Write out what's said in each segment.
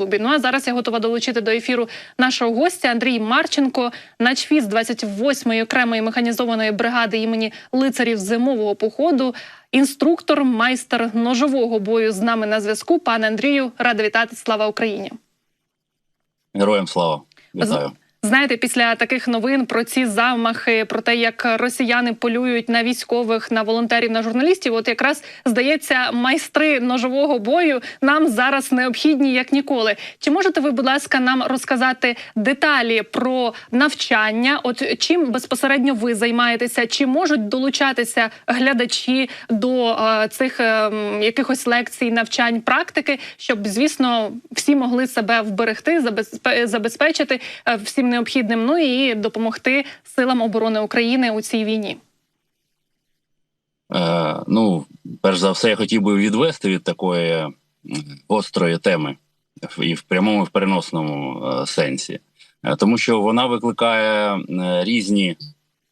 Ютубі. Ну а зараз я готова долучити до ефіру нашого гостя Андрій Марченко, начфіз 28-ї окремої механізованої бригади імені лицарів зимового походу, інструктор, майстер ножового бою з нами на зв'язку. Пане Андрію, рада вітати. Слава Україні! Героям слава вітаю. Знаєте, після таких новин про ці замахи, про те, як росіяни полюють на військових, на волонтерів, на журналістів, от якраз здається, майстри ножового бою нам зараз необхідні як ніколи. Чи можете ви, будь ласка, нам розказати деталі про навчання? От чим безпосередньо ви займаєтеся? Чи можуть долучатися глядачі до е, цих е, якихось лекцій, навчань, практики, щоб звісно всі могли себе вберегти, забезпе- забезпечити е, всім необхідним, ну і допомогти силам оборони України у цій війні? Е, ну, перш за все, я хотів би відвести від такої м, гострої теми і в прямому, і в переносному е, сенсі, Е, тому що вона викликає е, різні.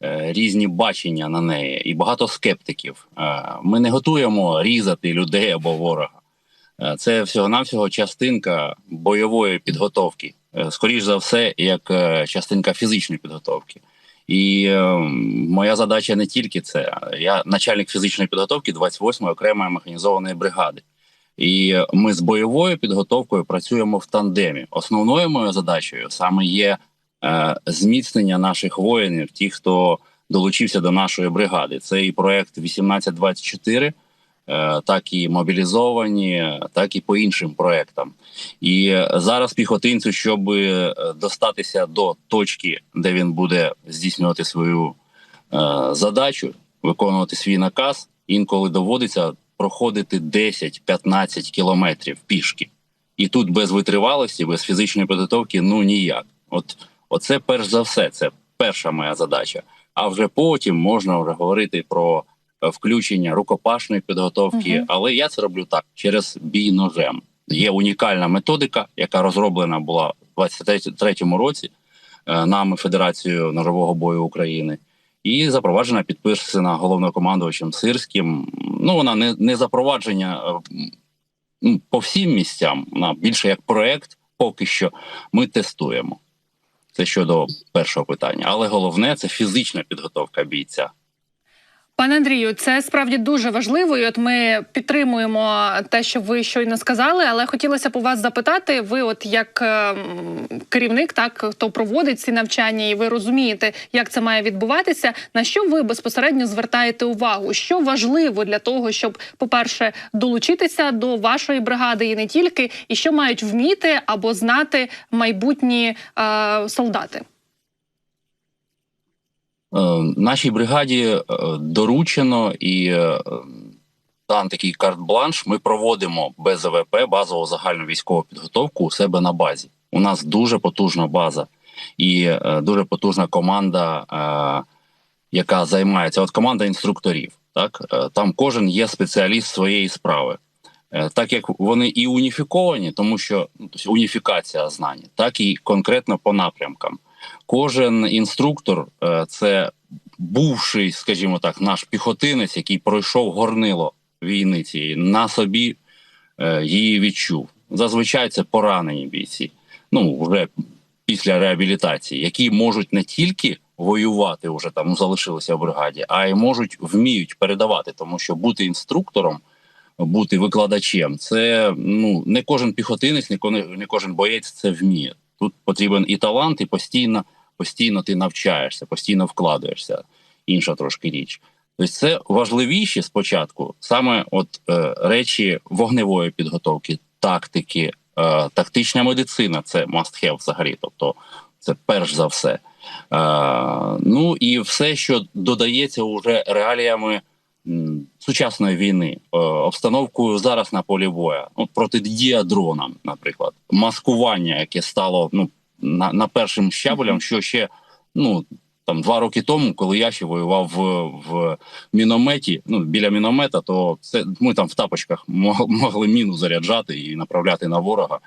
е, Різні бачення на неї, і багато скептиків. Е, Ми не готуємо різати людей або ворога. Е, Це всього-навсього частинка бойової підготовки, Е, скоріш за все, як е, частинка фізичної підготовки. І е, моя задача не тільки це. Я начальник фізичної підготовки 28-ї окремої механізованої бригади. І ми з бойовою підготовкою працюємо в тандемі. Основною моєю задачею саме є е, зміцнення наших воїнів, ті, хто долучився до нашої бригади. Це і проект 1824, е, так і мобілізовані, так і по іншим проектам. І е, зараз піхотинцю, щоб е, достатися до точки, де він буде здійснювати свою е, задачу, виконувати свій наказ, інколи доводиться проходити 10-15 кілометрів пішки. І тут без витривалості, без фізичної підготовки, ну ніяк. От оце перш за все, це перша моя задача. А вже потім можна вже говорити про е, включення рукопашної підготовки, Мгм. але я це роблю так через бій ножем. Є унікальна методика, яка розроблена була в 23-му році е, нами Федерацією ножового бою України, і запроваджена підписана головнокомандувачем Сирським. Ну вона не, не запровадження е, ну, по всім місцям, вона більше як проект. Поки що ми тестуємо. Це щодо першого питання, але головне це фізична підготовка бійця. Пане Андрію, це справді дуже важливо. І от ми підтримуємо те, що ви щойно сказали, але хотілося б у вас запитати. Ви, от як ем, керівник, так хто проводить ці навчання, і ви розумієте, як це має відбуватися. На що ви безпосередньо звертаєте увагу? Що важливо для того, щоб, по-перше, долучитися до вашої бригади і не тільки, і що мають вміти або знати майбутні е, солдати? Е, Нашій бригаді е, доручено і е, дан такий карт-бланш. Ми проводимо без АВП базову загальну військову підготовку у себе на базі. У нас дуже потужна база і дуже потужна команда, яка займається. От команда інструкторів. Так там кожен є спеціаліст своєї справи. Так як вони і уніфіковані, тому що ну, тобто уніфікація знань, так і конкретно по напрямкам. Кожен інструктор е, це бувший, скажімо так, наш піхотинець, який пройшов горнило війни цієї, на собі е, її відчув. Зазвичай це поранені бійці. Ну вже після реабілітації, які можуть не тільки воювати, вже там ну, залишилися в бригаді, а й можуть вміють передавати, тому що бути інструктором. Бути викладачем, це ну не кожен піхотинець, не кожен боєць це вміє. Тут потрібен і талант, і постійно, постійно ти навчаєшся, постійно вкладаєшся. Інша трошки річ. Тобто це важливіші спочатку саме от е, речі вогневої підготовки, тактики, е, тактична медицина це must have взагалі. Тобто це перш за все. Е, ну і все, що додається уже реаліями сучасної війни, е, обстановкою зараз на полі боя, ну, протидія дронам, наприклад, маскування, яке стало ну на, на першим щабелям, що ще ну там два роки тому, коли я ще воював в, в мінометі, ну біля міномета, то це ми там в тапочках могли міну заряджати і направляти на ворога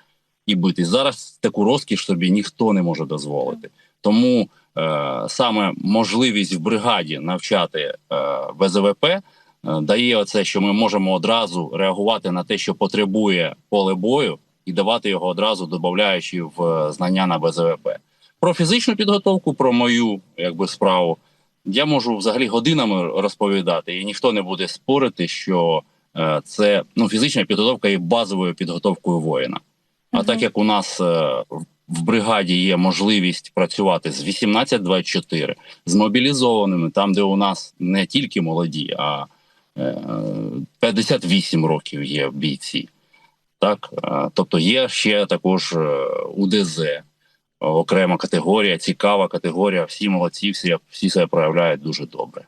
і бити. Зараз таку розкіш собі ніхто не може дозволити. Тому саме можливість в бригаді навчати е, без АВП е, дає оце, що ми можемо одразу реагувати на те, що потребує поле бою, і давати його одразу, додаючи в е, знання на БЗВП. Про фізичну підготовку, про мою якби справу, я можу взагалі годинами розповідати, і ніхто не буде спорити, що е, це ну фізична підготовка є базовою підготовкою воїна. А так як у нас е, в- бригаді є можливість працювати з 18-24, з мобілізованими, там, де у нас не тільки молоді, а е, 58 років є бійці. Так, Е, тобто є ще також е, УДЗ, е, окрема категорія, цікава категорія. Всі молодці, всі, всі себе проявляють дуже добре.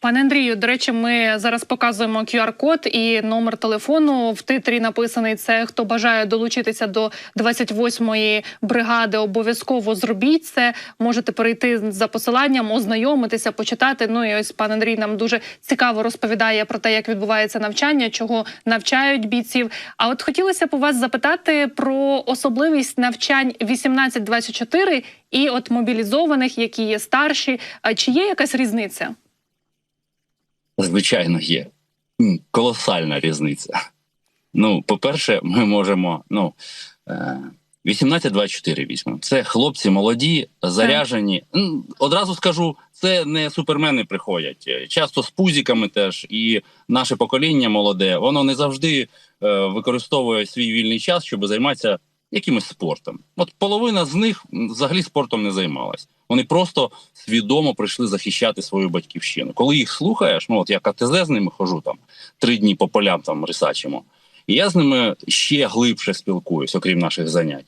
Пане Андрію, до речі, ми зараз показуємо QR-код і номер телефону. В титрі написаний це. Хто бажає долучитися до 28-ї бригади, обов'язково зробіть це. Можете перейти за посиланням, ознайомитися, почитати. Ну і ось пан Андрій нам дуже цікаво розповідає про те, як відбувається навчання, чого навчають бійців. А от хотілося б у вас запитати про особливість навчань 18-24 і от мобілізованих, які є старші. А Чи є якась різниця? Звичайно, є колосальна різниця. Ну, по-перше, ми можемо. Ну, е, 18-24 візьмемо. Це хлопці молоді, заряжені. Одразу скажу, це не супермени приходять. Е, Часто з пузіками теж. І наше покоління молоде, воно не завжди е, використовує свій вільний час, щоб займатися якимось спортом. От половина з них взагалі спортом не займалась. Вони просто свідомо прийшли захищати свою батьківщину. Коли їх слухаєш, ну от я КТЗ з ними хожу там три дні по полям там рисачимо. І я з ними ще глибше спілкуюсь, окрім наших занять.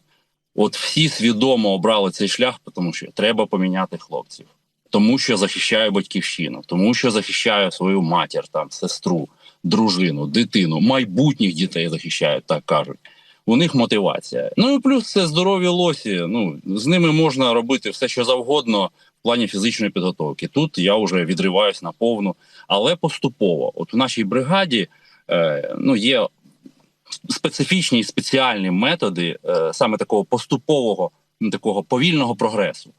От всі свідомо обрали цей шлях, тому що треба поміняти хлопців, тому що захищаю батьківщину, тому що захищаю свою матір, там сестру, дружину, дитину, майбутніх дітей захищають, так кажуть. У них мотивація. Ну і плюс це здорові лосі. Ну з ними можна робити все, що завгодно в плані фізичної підготовки. Тут я вже відриваюсь на повну, але поступово. От у нашій бригаді е, ну є специфічні і спеціальні методи е, саме такого поступового, ну, такого повільного прогресу.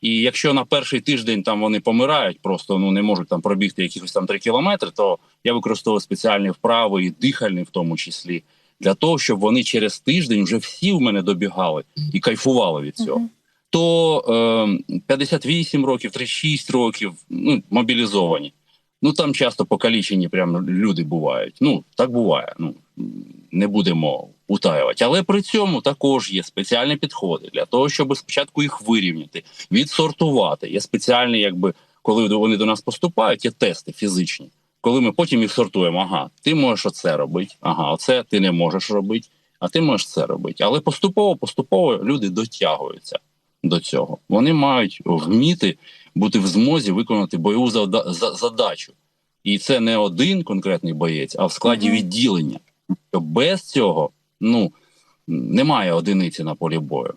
І якщо на перший тиждень там вони помирають, просто ну не можуть там пробігти якихось там три кілометри, то я використовую спеціальні вправи і дихальні, в тому числі, для того, щоб вони через тиждень вже всі в мене добігали і кайфували від цього. То е, 58 років, 36 років, ну мобілізовані. Ну там часто покалічені прям люди бувають. Ну так буває. Ну не будемо утаювати. Але при цьому також є спеціальні підходи для того, щоб спочатку їх вирівняти, відсортувати. Є спеціальні, якби коли вони до нас поступають, є тести фізичні. Коли ми потім їх сортуємо, ага, ти можеш оце робити, ага, оце ти не можеш робити, а ти можеш це робити. Але поступово, поступово люди дотягуються до цього. Вони мають вміти бути в змозі виконати бойову за- задачу. І це не один конкретний боєць, а в складі відділення. Без цього ну немає одиниці на полі бою.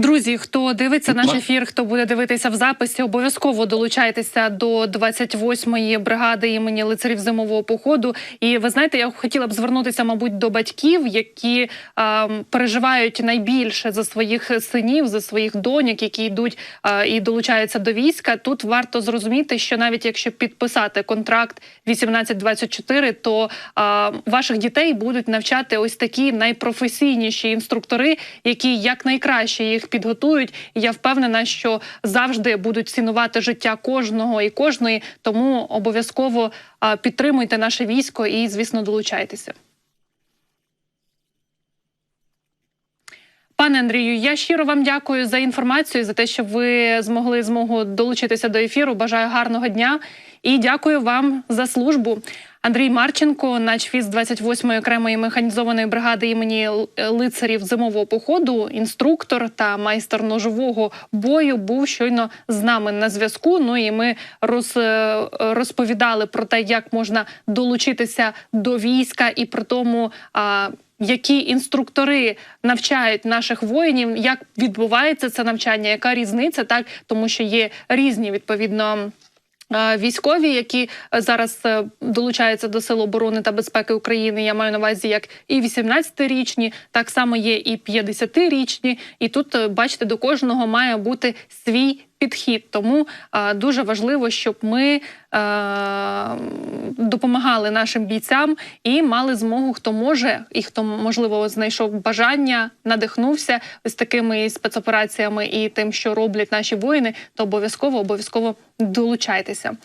Друзі, хто дивиться наш ефір, хто буде дивитися в записі, обов'язково долучайтеся до 28-ї бригади імені лицарів зимового походу. І ви знаєте, я хотіла б звернутися, мабуть, до батьків, які а, переживають найбільше за своїх синів, за своїх доньок, які йдуть а, і долучаються до війська. Тут варто зрозуміти, що навіть якщо підписати контракт 18-24, то а, ваших дітей будуть навчати ось такі найпрофесійніші інструктори, які якнайкраще їх підготують. І я впевнена, що завжди будуть цінувати життя кожного і кожної. Тому обов'язково підтримуйте наше військо і, звісно, долучайтеся. Пане Андрію, я щиро вам дякую за інформацію, за те, що ви змогли змогу долучитися до ефіру. Бажаю гарного дня і дякую вам за службу. Андрій Марченко, начфіз 28-ї окремої механізованої бригади імені лицарів зимового походу, інструктор та майстер ножового бою, був щойно з нами на зв'язку. Ну і ми роз, е, розповідали про те, як можна долучитися до війська, і при тому. А, які інструктори навчають наших воїнів, як відбувається це навчання, яка різниця, так тому що є різні відповідно. Військові, які е, зараз е, долучаються до Сил оборони та безпеки України, я маю на увазі як і 18-річні, так само є і 50-річні. І тут, е, бачите, до кожного має бути свій підхід. Тому дуже важливо, щоб ми допомагали нашим бійцям і мали змогу, хто може, і хто можливо знайшов бажання, надихнувся з такими спецопераціями і тим, що роблять наші воїни, то обов'язково обов'язково долучайтеся.